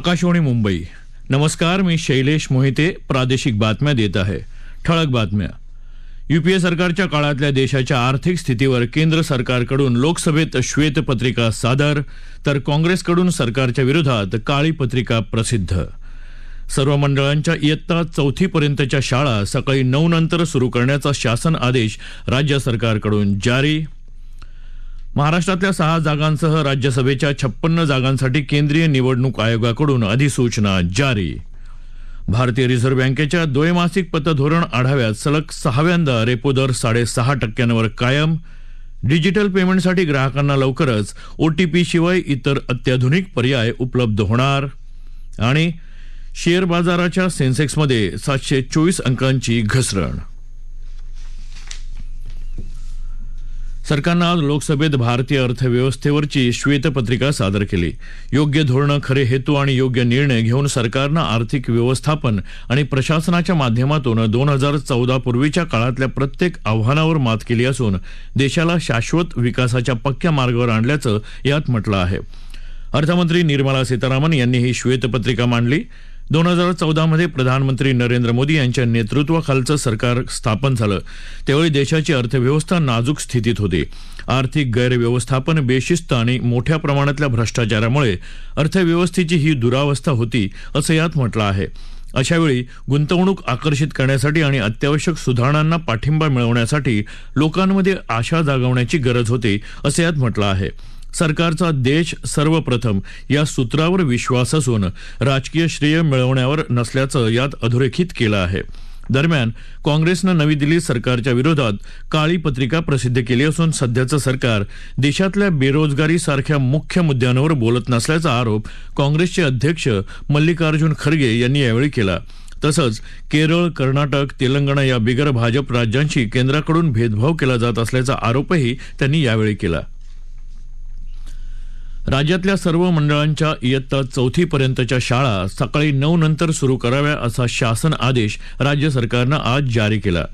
आकाशवाणी मुंबई. नमस्कार मी शैलेश मोहिते प्रादेशिक बातम्या देत आहे. ठळक बातम्या. युपीए सरकारच्या काळातल्या देशाच्या आर्थिक स्थितीवर केंद्र सरकारकडून लोकसभेत श्वेतपत्रिका सादर तर काँग्रेसकडून सरकारच्या विरोधात काळी पत्रिका प्रसिद्ध. सर्व मंडळांच्या इयत्ता चौथीपर्यंतच्या शाळा सकाळी नऊ नंतर सुरू करण्याचा शासन आदेश राज्य सरकारकडून जारी. महाराष्ट्रातल्या सहा जागांसह राज्यसभेच्या छप्पन्न जागांसाठी केंद्रीय निवडणूक आयोगाकडून अधिसूचना जारी. भारतीय रिझर्व्ह बँकेच्या द्वैमासिक पतधोरण आढाव्यात सलग सहाव्यांदा रेपो दर साडेसहा टक्क्यांवर कायम. डिजिटल पेमेंटसाठी ग्राहकांना लवकरच ओटीपी शिवाय इतर अत्याधुनिक पर्याय उपलब्ध होणार. आणि शेअर बाजाराच्या सेन्सेक्समध्ये सातशे चोवीस अंकांची घसरण. सरकारनं आज लोकसभेत भारतीय अर्थव्यवस्थेवरची श्वेतपत्रिका सादर केली. योग्य धोरणं खरे हेतू आणि योग्य निर्णय घेऊन सरकारनं आर्थिक व्यवस्थापन आणि प्रशासनाच्या माध्यमातून दोन हजार चौदा पूर्वीच्या काळातल्या प्रत्येक आव्हानावर मात केली असून देशाला शाश्वत विकासाच्या पक्क्या मार्गावर आणल्याचं यात म्हटलं आहे. अर्थमंत्री निर्मला सीतारामन यांनी ही श्वेतपत्रिका मांडली. दोन हजार चौदामध्ये प्रधानमंत्री नरेंद्र मोदी यांच्या नेतृत्वाखालचं सरकार स्थापन झालं. त्यावेळी देशाची अर्थव्यवस्था नाजूक स्थितीत होती. आर्थिक गैरव्यवस्थापन बेशिस्त आणि मोठ्या प्रमाणातल्या भ्रष्टाचारामुळे अर्थव्यवस्थेची ही दुरावस्था होती असं यात म्हटलं आहे. अशावेळी गुंतवणूक आकर्षित करण्यासाठी आणि अत्यावश्यक सुधारणांना पाठिंबा मिळवण्यासाठी लोकांमध्ये आशा जागवण्याची गरज होती असं यात म्हटलं आहे. सरकारचा देश सर्वप्रथम. या सूत्रावर विश्वास असून राजकीय श्रेय मिळवण्यावर नसल्याचं यात अधोरेखित केलं आहे. दरम्यान काँग्रेसनं नवी दिल्ली सरकारच्या विरोधात काळी पत्रिका प्रसिद्ध केली असून सध्याचं सरकार देशातल्या बेरोजगारीसारख्या मुख्य मुद्द्यांवर बोलत नसल्याचा आरोप काँग्रेसचे अध्यक्ष मल्लिकार्जुन खरगे यांनी यावेळी केला. तसंच केरळ कर्नाटक तेलंगणा या बिगर भाजप राज्यांशी केंद्राकडून भेदभाव केला जात असल्याचा आरोपही त्यांनी यावेळी केला. राज्यातल्या सर्व मंडळांच्या इयत्ता चौथीपर्यंतच्या शाळा सकाळी नऊ नंतर सुरू कराव्या असा शासन आदेश राज्य सरकारनं आज जारी केला.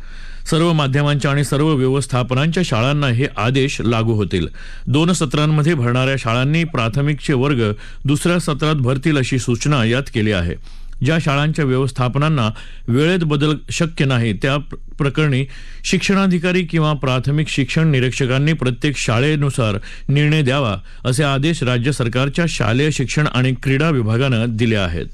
सर्व माध्यमांच्या आणि सर्व व्यवस्थापनांच्या शाळांना हे आदेश लागू होतील. दोन सत्रांमध्ये भरणाऱ्या शाळांनी प्राथमिकचे वर्ग दुसऱ्या सत्रात भरतील अशी सूचना यात केली आहे. ज्या शाळांच्या व्यवस्थापनांना वेळेत बदल शक्य नाही त्या प्रकरणी शिक्षणाधिकारी किंवा प्राथमिक शिक्षण निरीक्षकांनी प्रत्येक शाळेनुसार निर्णय द्यावा असे आदेश राज्य सरकारच्या शालेय शिक्षण आणि क्रीडा विभागानं दिले आहेत.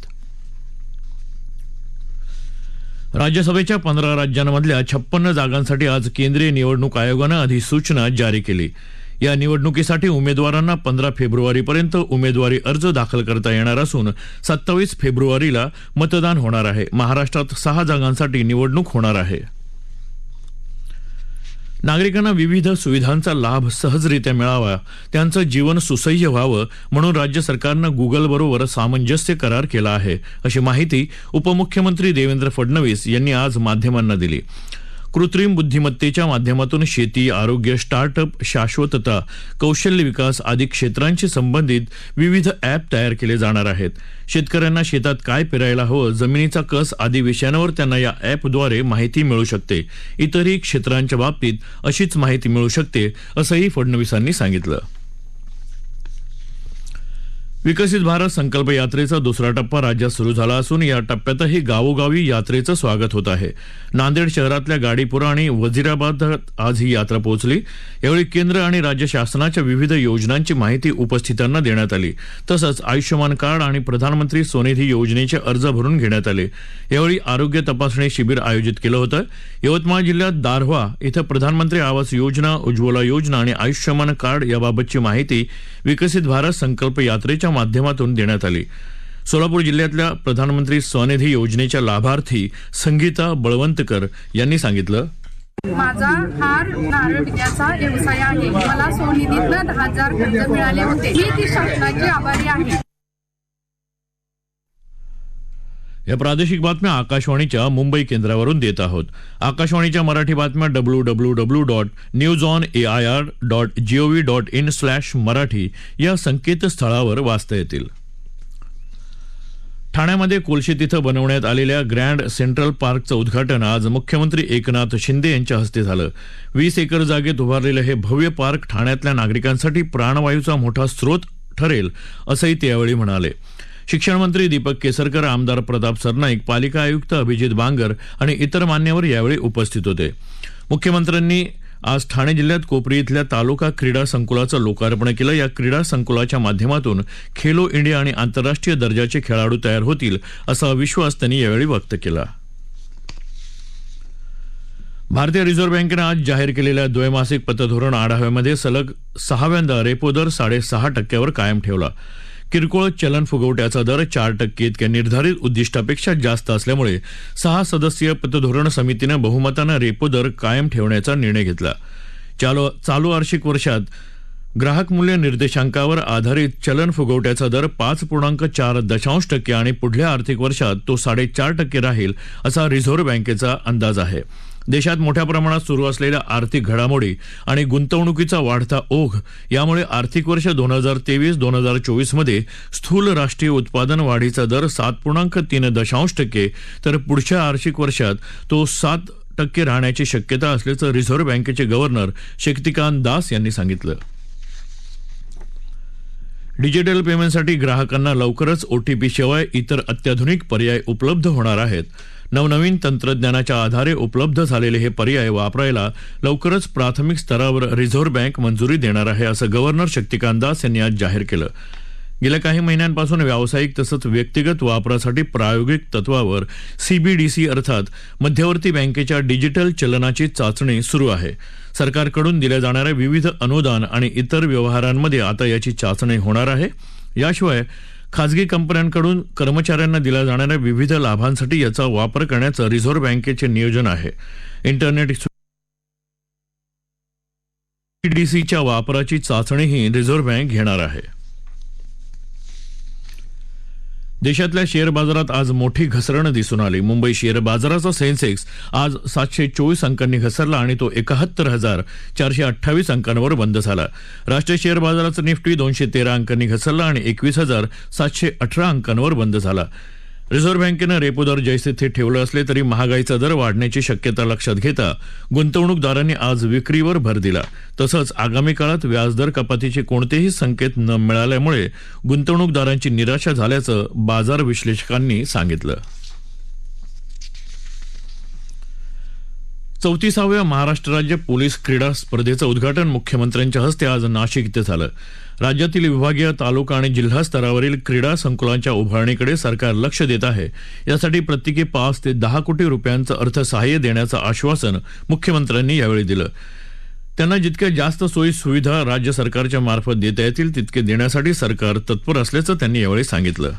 राज्यसभेच्या पंधरा राज्यांमधल्या छप्पन्न जागांसाठी आज केंद्रीय निवडणूक आयोगानं अधिसूचना जारी केली. या निवडणुकीसाठी उमेदवारांना पंधरा फेब्रुवारीपर्यंत उमेदवारी अर्ज दाखल करता येणार असून सत्तावीस फेब्रुवारीला मतदान होणार आहे. महाराष्ट्रात सहा जागांसाठी निवडणूक होणार आहे. नागरिकांना विविध सुविधांचा लाभ सहजरित्या मिळावा त्यांचं जीवन सुसह्य व्हावं म्हणून राज्य सरकारनं गुगलबरोबर सामंजस्य करार केला आहे अशी माहिती उपमुख्यमंत्री देवेंद्र फडणवीस यांनी आज माध्यमांना दिली. कृत्रिम बुद्धिमत्तेच्या माध्यमातून शेती आरोग्य स्टार्टअप शाश्वतता कौशल्य विकास आदी क्षेत्रांशी संबंधित विविध ॲप तयार केले जाणार आहेत. शेतकऱ्यांना शेतात काय पेरायला हवं जमिनीचा कस आदी विषयांवर त्यांना या ॲपद्वारे माहिती मिळू शकते. इतरही क्षेत्रांच्या बाबतीत अशीच माहिती मिळू शकते असंही फडणवीसांनी सांगितलं. विकसित भारत संकल्प यात्रेचा दुसरा टप्पा राज्यात सुरू झाला असून या टप्प्यातही गावोगावी यात्रेचं स्वागत होत आहे. नांदेड शहरातल्या गाडीपुरा आणि वजिराबादात आज ही यात्रा पोहोचली. यावेळी केंद्र आणि राज्य शासनाच्या विविध योजनांची माहिती उपस्थितांना देण्यात आली. तसंच आयुष्यमान कार्ड आणि प्रधानमंत्री स्वनिधी योजनेचे अर्ज भरून घेण्यात आले. यावेळी आरोग्य तपासणी शिबिर आयोजित केलं होतं. यवतमाळ जिल्ह्यात दारव्हा इथं प्रधानमंत्री आवास योजना उज्ज्वला योजना आणि आयुष्यमान कार्ड याबाबतची माहिती विकसित भारत संकल्प यात्रेच्या माध्यमातून देण्यात आली. सोलापूर जिल्ह्यातल्या प्रधानमंत्री स्वनिधी योजनेच्या लाभार्थी संगीता बळवंतकर यांनी सांगितलं. माझा हार नारळ विकण्याचा व्यवसाय आहे. मला सोनिधीतनं दहा हजार कर्ज मिळाले होते. मी ती शासनाची आभारी आहे. या प्रादेशिक बातम्या आकाशवाणीच्या मुंबई केंद्रावरून देत आहोत. आकाशवाणीच्या मराठी बातम्या W W W dot news on A I R dot GOV dot in slash Marathi या संकेतस्थळावर वाचता येतील. ठाण्यामध्ये कोलशेत इथं बनवण्यात आलेल्या ग्रँड सेंट्रल पार्कचं उद्घाटन आज मुख्यमंत्री एकनाथ शिंदे यांच्या हस्ते झालं. वीस एकर जागेत उभारलेलं हे भव्य पार्क ठाण्यातल्या नागरिकांसाठी प्राणवायूचा मोठा स्रोत ठरेल असंही ते यावेळी म्हणाले. शिक्षण मंत्री दीपक केसरकर आमदार प्रताप सरनाईक पालिका आयुक्त अभिजित बांगर आणि इतर मान्यवर यावेळी उपस्थित होते. मुख्यमंत्र्यांनी आज ठाणे जिल्ह्यात कोपरी इथल्या तालुका क्रीडा संकुलाचं लोकार्पण केलं. या क्रीडा संकुलाच्या माध्यमातून खेलो इंडिया आणि आंतरराष्ट्रीय दर्जाचे खेळाडू तयार होतील असा विश्वास त्यांनी यावेळी व्यक्त केला. भारतीय रिझर्व्ह बँकेनं आज जाहीर केलेल्या द्वैमासिक पतधोरण आढाव्यामध्ये सलग सहाव्यांदा रेपो दर साडेसहा टक्क्यावर कायम ठेवला. किरकोळ चलन फुगवट्याचा दर चार टक्के इतक्या निर्धारित उद्दिष्टापेक्षा जास्त असल्यामुळे सहा सदस्यीय पतधोरण समितीनं बहुमतानं रेपो दर कायम ठेवण्याचा निर्णय घेतला. चालू चालू आर्थिक वर्षात ग्राहक मूल्य निर्देशांकावर आधारित चलन फुगवट्याचा दर पाच पूर्णांक चार दशांश टक्के आणि पुढल्या आर्थिक वर्षात तो साडेचार टक्के राहील असा रिझर्व्ह बँकेचा अंदाज आहे. देशात मोठ्या प्रमाणात सुरू असलेल्या आर्थिक घडामोडी आणि गुंतवणुकीचा वाढता ओघ यामुळे आर्थिक वर्ष दोन हजार तेवीस दोन हजार चोवीसमध्ये स्थूल राष्ट्रीय उत्पादन वाढीचा दर सात पूर्णांक तीन दशांश टक्के तर पुढच्या आर्थिक वर्षात तो सात टक्के राहण्याची शक्यता असल्याचं रिझर्व्ह बँकेचे गव्हर्नर शक्तिकांत दास यांनी सांगितलं. डिजिटल पेमेंटसाठी ग्राहकांना लवकरच ओटीपी शिवाय इतर अत्याधुनिक पर्याय उपलब्ध होणार आहेत. नवनवीन तंत्रज्ञानाच्या आधारे उपलब्ध झालेले हे पर्याय वापरायला लवकरच प्राथमिक स्तरावर रिझर्व्ह बँक मंजुरी देणार आहे असं गव्हर्नर शक्तिकांत दास यांनी आज जाहीर केलं. गेल्या काही महिन्यांपासून व्यावसायिक तसंच व्यक्तिगत वापरासाठी प्रायोगिक तत्वावर सीबीडीसी अर्थात मध्यवर्ती बँकेच्या डिजिटल चलनाची चाचणी सुरू आहे. सरकारकडून दिल्या जाणाऱ्या विविध अनुदान आणि इतर व्यवहारांमध्ये आता याची चाचणी होणार आहे. याशिवाय खाजगी कंपन्यांकडून कर्मचाऱ्यांना दिल्या जाणाऱ्या विविध लाभांसाठी याचा वापर करण्याचं रिझर्व्ह बँकेचे नियोजन आहे. इंटरनेट डीसीच्या वापराची चाचणीही रिझर्व्ह बँक घेणार आहे. देशातल्या शेअर बाजारात आज मोठी घसरण दिसून आली. मुंबई शेअर बाजाराचा सेन्सेक्स आज सातशे चोवीस अंकांनी घसरला आणि तो एकाहत्तर हजार चारशे अठ्ठावीस अंकांवर बंद झाला. राष्ट्रीय शेअर बाजाराचा निफ्टी दोनशे तेरा अंकांनी घसरला आणि एकवीस हजार सातशे अठरा अंकांवर बंद झाला. रिझर्व्ह बँकेनं रेपो दर जैसे थे ठेवलं असले तरी महागाईचा दर वाढण्याची शक्यता लक्षात घेता गुंतवणूकदारांनी आज विक्रीवर भर दिला. तसंच आगामी काळात व्याजदर कपातीचे कोणतेही संकेत न मिळाल्यामुळे गुंतवणूकदारांची निराशा झाल्याचं बाजार विश्लेषकांनी सांगितलं. चौतीसाव्या महाराष्ट्र राज्य पोलीस क्रीडा स्पर्धेचं उद्घाटन मुख्यमंत्र्यांच्या हस्ते आज नाशिक इथं झालं. राज्यातील विभागीय तालुका आणि जिल्हा स्तरावरील क्रीडा संकुलांच्या उभारणीकडे सरकार लक्ष देत आहे. यासाठी प्रत्येकी पाच ते दहा कोटी रुपयांचं अर्थसहाय्य देण्याचं आश्वासन मुख्यमंत्र्यांनी यावेळी दिलं. त्यांना जितक्या जास्त सोयी सुविधा राज्य सरकारच्या मार्फत देता येतील तितके देण्यासाठी सरकार तत्पर असल्याचं त्यांनी यावेळी सांगितलं.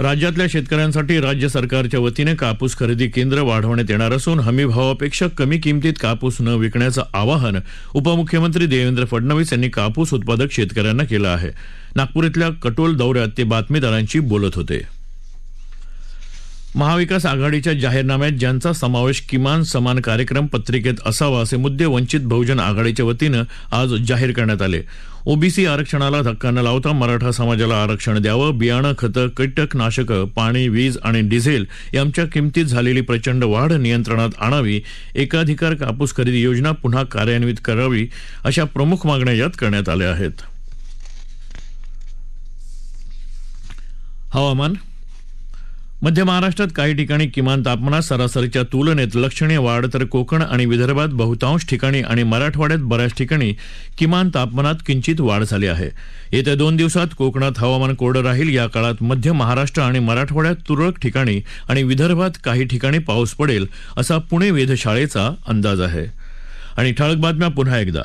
राज्यातल्या शेतकऱ्यांसाठी राज्य सरकारच्या वतीने कापूस खरेदी केंद्र वाढवण्यात येणार असून हमीभावापेक्षा कमी किमतीत कापूस न विकण्याचं आवाहन उपमुख्यमंत्री देवेंद्र फडणवीस यांनी कापूस उत्पादक शेतकऱ्यांना केलं आहे. नागपूर इथल्या कटोल दौऱ्यात ते बातमीदारांशी बोलत होते. महाविकास आघाडीच्या जाहीरनाम्यात ज्यांचा समावेश किमान समान कार्यक्रम पत्रिकेत असावा असे मुद्दे वंचित बहुजन आघाडीच्या वतीनं आज जाहीर करण्यात आले. ओबीसी आरक्षणाला धक्का न लावता मराठा समाजाला आरक्षण द्यावं बियाणं खतं कीटकनाशकं पाणी वीज आणि डिझेल यांच्या किमतीत झालेली प्रचंड वाढ नियंत्रणात आणावी एकाधिकार कापूस खरेदी योजना पुन्हा कार्यान्वित करावी अशा प्रमुख मागण्या यात करण्यात आल्या आहेत. हवामान मध्य महाराष्ट्रात काही ठिकाणी किमान तापमानात सरासरीच्या तुलनेत लक्षणीय वाढ तर कोकण आणि विदर्भात बहुतांश ठिकाणी आणि मराठवाड्यात बऱ्याच ठिकाणी किमान तापमानात किंचित वाढ झाली आहे. येत्या दोन दिवसात कोकणात हवामान कोरडं राहील. या काळात मध्य महाराष्ट्र आणि मराठवाड्यात तुरळक ठिकाणी आणि विदर्भात काही ठिकाणी पाऊस पडेल असा पुणे वेधशाळेचा अंदाज आहे. आणि ठळक बातम्या पुन्हा एकदा.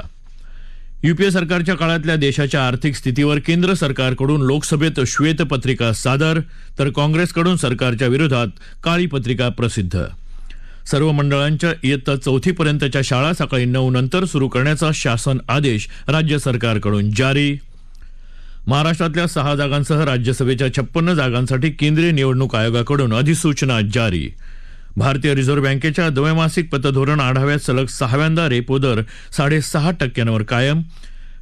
युपीए सरकारच्या काळातल्या देशाच्या आर्थिक स्थितीवर केंद्र सरकारकडून लोकसभेत श्वेतपत्रिका सादर तर काँग्रेसकडून सरकारच्या विरोधात काळी पत्रिका प्रसिद्ध. सर्व मंडळांच्या इयत्ता चौथीपर्यंतच्या शाळा सकाळी नऊ नंतर सुरू करण्याचा शासन आदेश राज्य सरकारकडून जारी. महाराष्ट्रातल्या सहा जागांसह राज्यसभेच्या छप्पन्न जागांसाठी केंद्रीय निवडणूक आयोगाकडून अधिसूचना जारी. भारतीय रिझर्व्ह बँकेच्या द्वैमासिक पतधोरण आढाव्यात सलग सहाव्यांदा रेपो दर साडेसहा टक्क्यांवर कायम.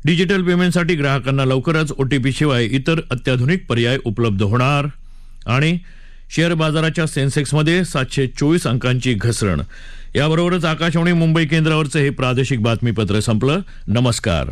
डिजिटल पेमेंटसाठी ग्राहकांना लवकरच ओटीपी शिवाय इतर अत्याधुनिक पर्याय उपलब्ध होणार. आणि शेअर बाजाराच्या सेन्सेक्समध्ये सातशे चोवीस अंकांची घसरण. याबरोबरच आकाशवाणी मुंबई केंद्रावरचं हे प्रादेशिक बातमीपत्र संपलं. नमस्कार.